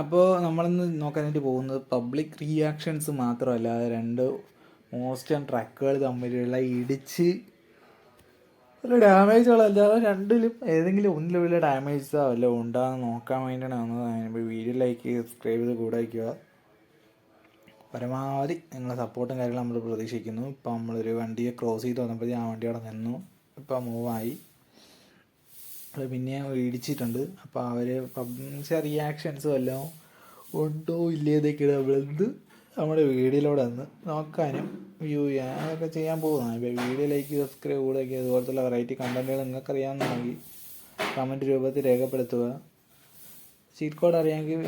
അപ്പോൾ നമ്മളിന്ന് നോക്കാനായിട്ട് പോകുന്നത് പബ്ലിക് റിയാക്ഷൻസ് മാത്രമല്ല രണ്ട് മോസ്റ്റ് ആൻഡ് ട്രക്കുകൾ തമ്മിലുള്ള ഇടിച്ച് വല്ല ഡാമേജുകളല്ലാതെ രണ്ടിലും ഏതെങ്കിലും ഒന്നിലും വലിയ ഡാമേജോ അല്ല ഉണ്ടാകുന്ന നോക്കാൻ വേണ്ടിയാണ് വന്നത് ഇപ്പോൾ വീഡിയോ ലൈക്ക് സബ്സ്ക്രൈബ് ചെയ്ത് കൂടെ വയ്ക്കുക. പരമാവധി നിങ്ങളെ സപ്പോർട്ടും കാര്യങ്ങളും നമ്മൾ പ്രതീക്ഷിക്കുന്നു. ഇപ്പം നമ്മളൊരു വണ്ടിയെ ക്രോസ് ചെയ്ത് വന്നപ്പോഴത്തേക്കും ആ വണ്ടി അവിടെ നിന്നു. ഇപ്പം മൂവായി പിന്നെ ഇടിച്ചിട്ടുണ്ട്. അപ്പോൾ അവർ പബ്ലിഷ റിയാക്ഷൻസ് വല്ല ഉണ്ടോ ഇല്ലേതൊക്കെ നമ്മളെന്ത് നമ്മുടെ വീഡിയോയിലൂടെ വന്ന് നോക്കാനും വ്യൂ ചെയ്യാൻ അതൊക്കെ ചെയ്യാൻ പോകുന്നതാണ്. ഇപ്പോൾ ലൈക്ക് സബ്സ്ക്രൈബ് കൂടെയൊക്കെ അതുപോലത്തുള്ള വെറൈറ്റി കണ്ടന്റുകൾ നിങ്ങൾക്ക് അറിയാവുന്നതാണെങ്കിൽ കമന്റ് രൂപത്തിൽ രേഖപ്പെടുത്തുക. ചീറ്റ് കോഡ് അറിയാമെങ്കിൽ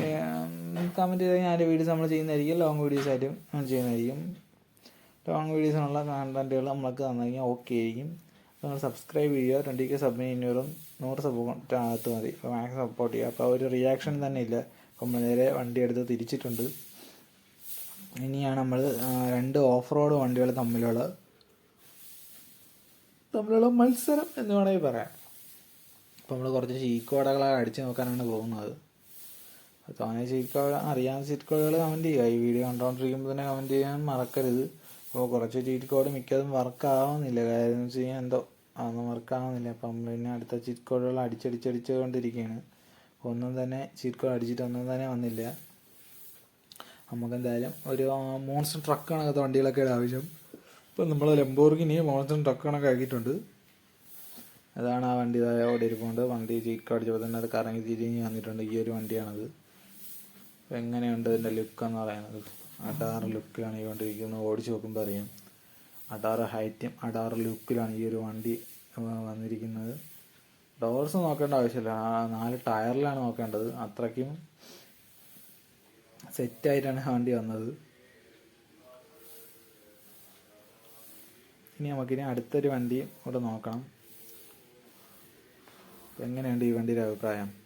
കമന്റ് ചെയ്താൽ ഞാൻ വീഡിയോസ് നമ്മൾ ചെയ്യുന്നതായിരിക്കും. ലോങ് വീഡിയോസ് ആയിട്ടും ചെയ്യുന്നതായിരിക്കും. ലോങ് വീഡിയോസിനുള്ള കണ്ടന്റുകൾ നമ്മൾക്ക് തന്നെങ്കിൽ ഓക്കെ ആയിരിക്കും. നിങ്ങൾ സബ്സ്ക്രൈബ് ചെയ്യുക ട്വന്റി കെ സബ് അഞ്ഞൂറും നൂറ് സപ്പോർട്ട് അകത്ത് മതി. അപ്പോൾ മാക്സിമം സപ്പോർട്ട് ചെയ്യുക. അപ്പോൾ ഒരു റിയാക്ഷൻ തന്നെ ഇല്ല. അപ്പം നേരെ വണ്ടി എടുത്ത് തിരിച്ചിട്ടുണ്ട്. ഇനിയാണ് നമ്മൾ രണ്ട് ഓഫ് റോഡ് വണ്ടികൾ തമ്മിലുള്ള തമ്മിലുള്ള മത്സരം എന്ന് വേണമെങ്കിൽ പറയാം. അപ്പോൾ നമ്മൾ കുറച്ച് ചീക്കോടകളെ അടിച്ച് നോക്കാനാണ് പോകുന്നത്. അപ്പോൾ അങ്ങനെ ചീക്കോട അറിയാവുന്ന ചീക്കോടകൾ കമന്റ് ചെയ്യുക. ഈ വീഡിയോ കണ്ടുകൊണ്ടിരിക്കുമ്പോൾ തന്നെ കമന്റ് ചെയ്യാൻ മറക്കരുത്. അപ്പോൾ കുറച്ച് ചീറ്റ് കോഡ് മിക്കതും വർക്ക് ആവുന്നില്ല. കാര്യം വെച്ച് കഴിഞ്ഞാൽ എന്തോ അതൊന്നും വർക്ക് ആവുന്നില്ല. അപ്പം പിന്നെ അടുത്ത ചീറ്റ് കോഡുകൾ അടിച്ചടിച്ചടിച്ച് കൊണ്ടിരിക്കുകയാണ് ഒന്നും തന്നെ ചീറ്റ് കോഡ് അടിച്ചിട്ട് ഒന്നും തന്നെ വന്നില്ല. നമുക്ക് എന്തായാലും ഒരു മോൺസൺ ട്രക്ക് കണക്കത്തെ വണ്ടികളൊക്കെ ആവശ്യം. ഇപ്പം നമ്മൾ ലംബോർഗിനി മോൺസൺ ട്രക്ക് കണക്ക് ആക്കിയിട്ടുണ്ട്. അതാണ് ആ വണ്ടി ഇതാ അവിടെ ഇരിപ്പുണ്ട്. വണ്ടി ചീറ്റ് കോഡ് അടിച്ചപ്പോൾ തന്നെ അത് കറങ്ങി തിരിഞ്ഞ് വന്നിട്ടുണ്ട്. ഈ ഒരു വണ്ടിയാണത്. എങ്ങനെയുണ്ട് ഇതിന്റെ ലുക്ക് എന്ന് പറയുന്നത്? അടാറ് ലുക്കിലാണ് ഈ വണ്ടി ഇരിക്കുന്നത്. ഓടിച്ച് നോക്കുമ്പോൾ അറിയാം. അടാറ് ഹൈറ്റും അടാറ് ലുക്കിലാണ് ഈ ഒരു വണ്ടി വന്നിരിക്കുന്നത്. ഡോർസ് നോക്കേണ്ട ആവശ്യമില്ല. നാല് ടയറിലാണ് നോക്കേണ്ടത്. അത്രയ്ക്കും സെറ്റായിട്ടാണ് വണ്ടി വന്നത്. ഇനി നമുക്കിനി അടുത്തൊരു വണ്ടി കൂടെ നോക്കണം. എങ്ങനെയുണ്ട് ഈ വണ്ടിയുടെ അഭിപ്രായം?